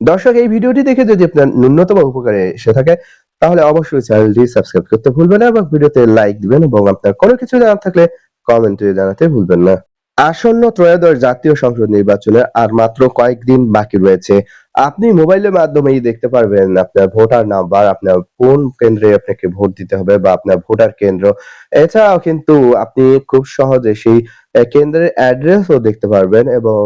দর্শক, এই ভিডিওটি দেখে যদি আপনার ন্যূনতম উপকারে এসে থাকে, তাহলে অবশ্যই চ্যানেলটি সাবস্ক্রাইব করতে ভুলবেন না এবং ভিডিওতে লাইক দিবেন এবং আপনার কোনো কিছু জানার থাকলে কমেন্টে জানাতে ভুলবেন না। আসন্ন ত্রয়োদশ জাতীয় সংসদ নির্বাচনে আর মাত্র কয়েকদিন বাকি রয়েছে। আপনি মোবাইলের মাধ্যমেই দেখতে পারবেন আপনার ভোটার নাম্বার, আপনার কোন কেন্দ্রে আপনাকে ভোট দিতে হবে বা আপনার ভোটার কেন্দ্র। এছাড়াও কিন্তু আপনি খুব সহজে সেই কেন্দ্রের অ্যাড্রেসও দেখতে পারবেন এবং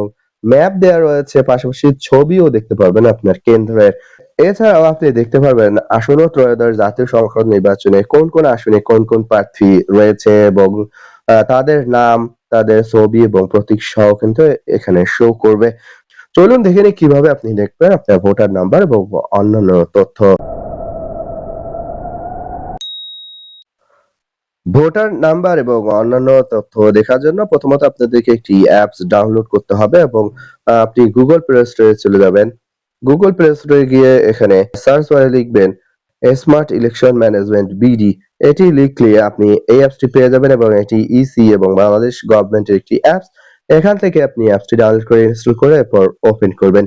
ম্যাপ দেওয়া রয়েছে, পাশাপাশি ছবিও দেখতে পারবেন আপনার কেন্দ্রের। এছাড়াও আপনি দেখতে পারবেন আসন্ন ত্রয়োদশ জাতীয় সংসদ নির্বাচনে কোন কোন আসনে কোন কোন প্রার্থী রয়েছে এবং তাদের নাম, তাদের ছবি এবং প্রতীক সহ কিন্তু এখানে শো করবে। চলুন দেখে নিই কীভাবে আপনি দেখবেন আপনার ভোটার নাম্বার এবং অন্যান্য তথ্য। ভোটার নাম্বার এবং অন্যান্য তথ্য দেখার জন্য প্রথমত আপনাদেরকে একটি অ্যাপস ডাউনলোড করতে হবে এবং আপনি গুগল প্লে স্টোরে চলে যাবেন। গুগল প্লে স্টোরে গিয়ে এখানে সার্চ বারে লিখবেন স্মার্ট ইলেকশন ম্যানেজমেন্ট বিডি এটি লিখলে আপনি এই অ্যাপসটি পেয়ে যাবেন এবং এটি ইসি এবং বাংলাদেশ গভর্নমেন্টের একটি অ্যাপস এখান থেকে আপনি অ্যাপসটি ডাউনলোড করে ইনস্টল করে এরপর ওপেন করবেন।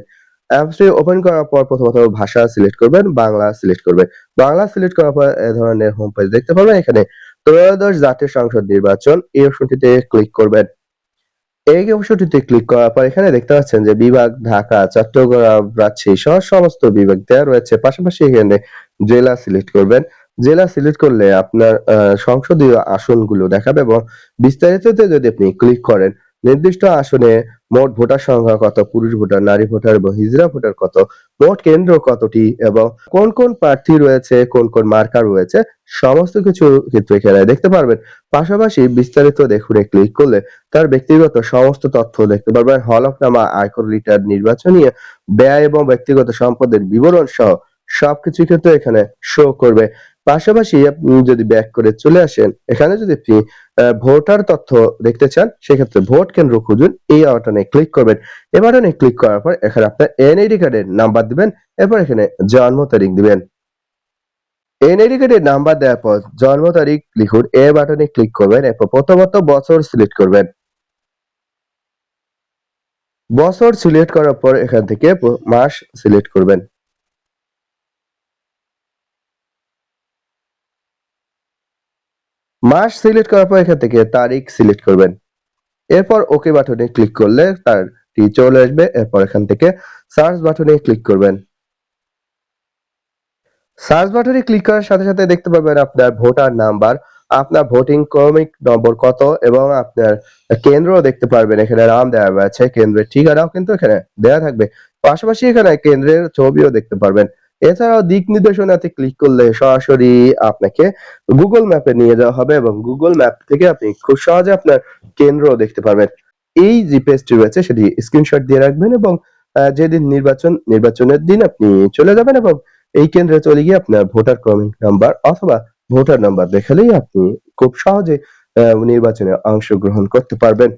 অ্যাপসটি ওপেন করার পর প্রথমত ভাষা সিলেক্ট করবেন, বাংলা সিলেক্ট করবেন। বাংলা সিলেক্ট করার পর এ ধরনের হোম পেজ দেখতে পাবেন এখানে ত্রয়োদশ জাতীয় সংসদ নির্বাচন, এই অংশটিতে ক্লিক করবেন। এই অংশটিতে ক্লিক করার পর এখানে দেখতে পাচ্ছেন যে বিভাগ, ঢাকা, চট্টগ্রাম রাজশাহী সহ সমস্ত বিভাগ দেওয়া রয়েছে। পাশাপাশি এখানে জেলা সিলেক্ট করবেন। জেলা সিলেক্ট করলে আপনার সংসদীয় আসনগুলো দেখাবে এবং বিস্তারিততে যদি আপনি ক্লিক করেন নির্দিষ্ট আসনে মোট ভোটার সংখ্যা কত, পুরুষ ভোটার, নারী ভোটার এবং হিজড়া ভোটার কত, মোট কেন্দ্র কতটি এবং কোন কোন প্রার্থী রয়েছে, কোন কোন মার্কার রয়েছে, সমস্ত কিছু কিন্তু এখানে দেখতে পারবেন। পাশাপাশি বিস্তারিত দেখুনে ক্লিক করলে তার ব্যক্তিগত সমস্ত তথ্য দেখতে পারবেন। হলফনামা আয়কর রিটার্ন নির্বাচনী ব্যয় এবং ব্যক্তিগত সম্পদের বিবরণ সহ সবকিছু কিন্তু এখানে শো করবে। পাশাপাশি আপনি যদি ব্যাক করে চলে আসেন, এখানে যদি আপনি ভোটার তথ্য দেখতে চান, সেক্ষেত্রে ভোট কেন্দ্র খুঁজুন, এই বাটনে ক্লিক করবেন। এই বাটনে ক্লিক করার পর এখানে আপনার এনআইডি কার্ডের নাম্বার দিবেন, এরপর এখানে জন্ম তারিখ দিবেন। এনআইডি কার্ডের নাম্বার দেওয়ার পর জন্ম তারিখ লিখুন, এ বাটনে ক্লিক করবেন, এরপর প্রথমত বছর সিলেক্ট করবেন। বছর সিলেক্ট করার পর এখান থেকে মাস সিলেক্ট করবেন। মাস সিলেক্ট করার পর এখান থেকে তারিখ সিলেক্ট করবেন। এরপর ওকে বাটনে ক্লিক করলে তারটি চলে আসবে। এরপর এখান থেকে সার্চ বাটনে ক্লিক করবেন। সার্চ বাটনে ক্লিক করার সাথে সাথে দেখতে পাবেন আপনার ভোটার নাম্বার, আপনার ভোটিং ক্রমিক নম্বর কত এবং আপনার কেন্দ্র দেখতে পারবেন। এখানে নাম দেওয়া আছে কেন্দ্রের ঠিকানাও কিন্তু এখানে দেওয়া থাকবে। পাশাপাশি এখানে কেন্দ্রের ছবিও দেখতে পারবেন। এছাড়াও দিক নির্দেশনাতে ক্লিক করলে সরাসরি আপনাকে গুগল ম্যাপে নিয়ে যাওয়া হবে এবং গুগল ম্যাপ থেকে আপনি খুব সহজে আপনার কেন্দ্র দেখতে পারবেন। এই যে পেজটি রয়েছে সেটি স্ক্রিনশট দিয়ে রাখবেন এবং যেদিন নির্বাচন, নির্বাচনের দিন আপনি চলে যাবেন এবং এই কেন্দ্রে চলে গিয়ে আপনার ভোটার ক্রমিক নাম্বার অথবা ভোটার নাম্বার দেখালেই আপনি খুব সহজে নির্বাচনে অংশগ্রহণ করতে পারবেন।